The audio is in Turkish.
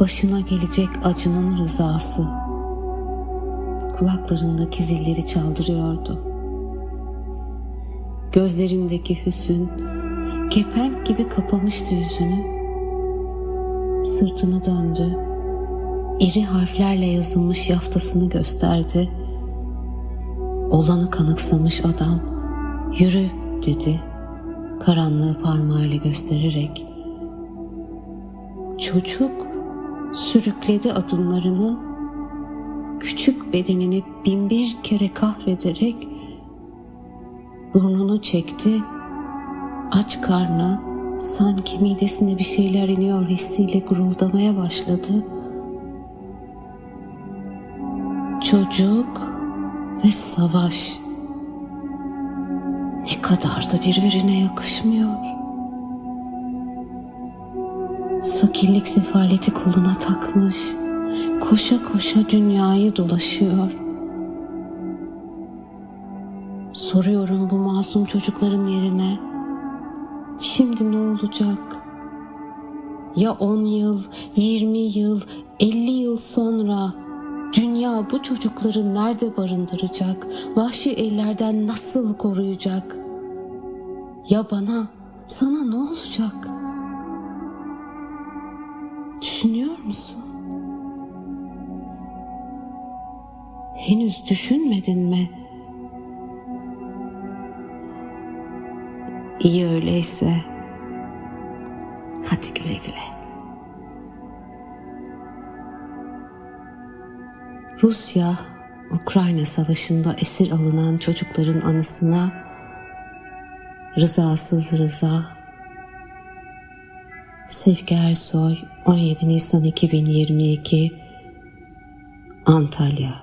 başına gelecek acının rızası kulaklarındaki zilleri çaldırıyordu. Gözlerindeki hüzün kepenk gibi kapamıştı yüzünü. Sırtını döndü. İri harflerle yazılmış yaftasını gösterdi. Olanı kanıksamış adam yürü dedi karanlığı parmağıyla göstererek. Çocuk sürükledi adımlarını küçük bedenini binbir kere kahrederek burnunu çekti. Aç karnı sanki midesine bir şeyler iniyor hissiyle guruldamaya başladı. Çocuk ve savaş ne kadar da birbirine yakışmıyor. Sakillik sefaleti koluna takmış, koşa koşa dünyayı dolaşıyor. Soruyorum bu masum çocukların yerine, şimdi ne olacak? Ya on yıl, yirmi yıl, elli yıl sonra dünya bu çocukları nerede barındıracak? Vahşi ellerden nasıl koruyacak? Ya bana, sana ne olacak? Düşünüyor musun? Henüz düşünmedin mi? İyi öyleyse. Hadi güle güle. Rusya, Ukrayna Savaşı'nda esir alınan çocukların anısına rızasız rıza Sevgi Ersoy 17 Nisan 2022 Antalya